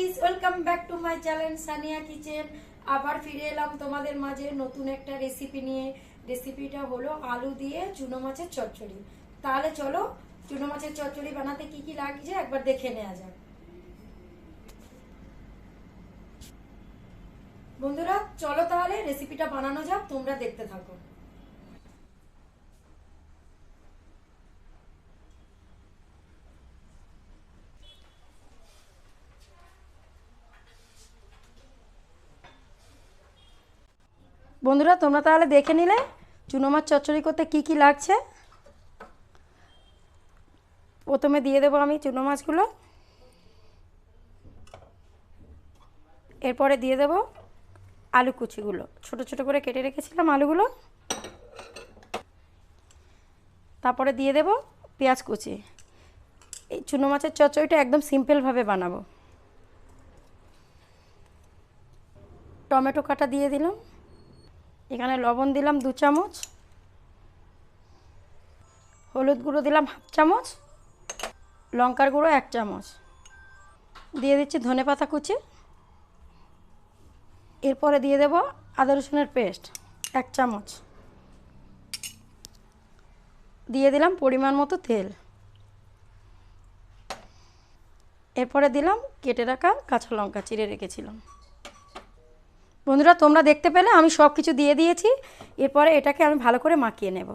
Guys welcome back to my channel Saniya kitchen আবার ফিরে এলাম তোমাদের মাঝে নতুন একটা রেসিপি নিয়ে। রেসিপিটা হলো আলু দিয়ে চুনো মাছের চচ্চড়ি। তাহলে চলো, চুনো মাছের চচ্চড়ি বানাতে কি কি লাগছে একবার দেখে নেওয়া যাক। বন্ধুরা, চলো তাহলে রেসিপিটা বানানো যাক, তোমরা দেখতে থাকো। বন্ধুরা, তোমরা তাহলে দেখে নিলে চুনো মাছ চচ্চড়ি করতে কি কি লাগছে। প্রথমে দিয়ে দেবো আমি চুনো মাছগুলো। এরপরে দিয়ে দেবো আলু কুচিগুলো। ছোট ছোট করে কেটে রেখেছিলাম আলুগুলো। তারপরে দিয়ে দেবো পেঁয়াজ কুচি। এই চুনো মাছের চচ্চড়িটা একদম সিম্পলভাবে বানাবো। টমেটো কাটা দিয়ে দিলাম। এখানে লবণ দিলাম দু চামচ। হলুদ গুঁড়ো দিলাম হাফ চামচ। লঙ্কার গুঁড়ো এক চামচ। দিয়ে দিচ্ছি ধনে পাতা কুচি। এরপরে দিয়ে দেব আদা রসুনের পেস্ট, এক চামচ। দিয়ে দিলাম পরিমাণ মতো তেল। এরপরে দিলাম কেটে রাখা কাঁচা লঙ্কা চিড়ে রেখেছিলাম। বন্ধুরা, তোমরা দেখতে পেলে, আমি সব কিছু দিয়ে দিয়েছি। এরপরে এটাকে আমি ভালো করে মাখিয়ে নেব।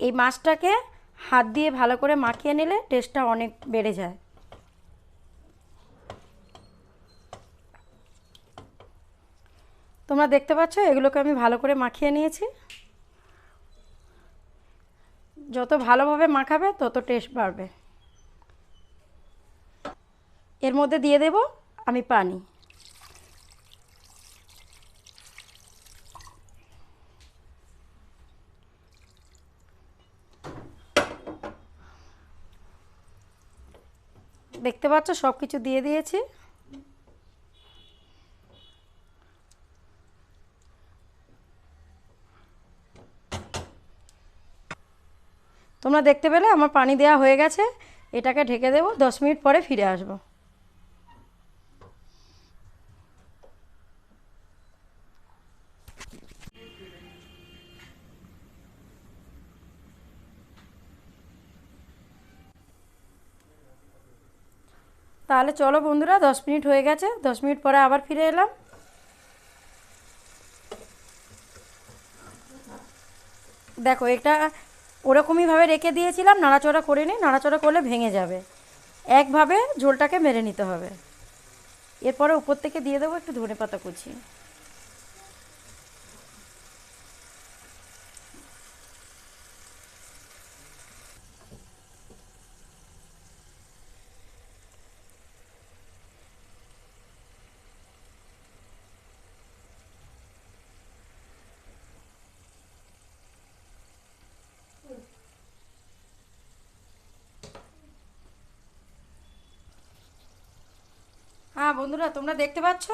এই মাছটাকে হাত দিয়ে ভালো করে মাখিয়ে নিলে টেস্টটা অনেক বেড়ে যায়। তোমরা দেখতে পাচ্ছ, এগুলোকে আমি ভালো করে মাখিয়ে নিয়েছি। যত ভালোভাবে মাখাবে, তত টেস্ট বাড়বে। এর মধ্যে দিয়ে দেব আমি পানি। দেখতে পাচ্ছ সব কিছু দিয়ে দিয়েছি। তোমরা দেখতে পেলে, আমার পানি দেওয়া হয়ে গেছে। এটাকে ঢেকে দেবো, দশ মিনিট পরে ফিরে আসব। তাহলে চলো বন্ধুরা, দশ মিনিট হয়ে গেছে। দশ মিনিট পরে আবার ফিরে এলাম। দেখো, এটা ওরকমইভাবে রেখে দিয়েছিলাম, নাড়াচড়া করে নিই নাড়াচড়া করলে ভেঙে যাবে। একভাবে ঝোলটাকে মেরে নিতে হবে। এরপরে উপর থেকে দিয়ে দেবো একটু ধনে পাতা কুচি। বন্ধুরা, তোমরা দেখতে পাচ্ছ?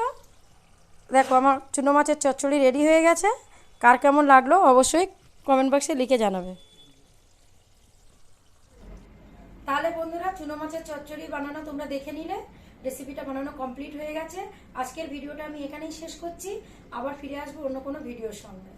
দেখো, আমার চুনো মাছের চচ্চড়ি রেডি হয়ে গেছে। কার কেমন লাগল অবশ্যই কমেন্ট বক্সে লিখে জানাবে। তাহলে বন্ধুরা, চুনো মাছের চচ্চড়ি বানানো তোমরা দেখে নিলে। রেসিপিটা বানানো কমপ্লিট হয়ে গেছে। আজকের ভিডিওটা আমি এখানেই শেষ করছি। আবার ফিরে আসব অন্য কোনো ভিডিওর সঙ্গে।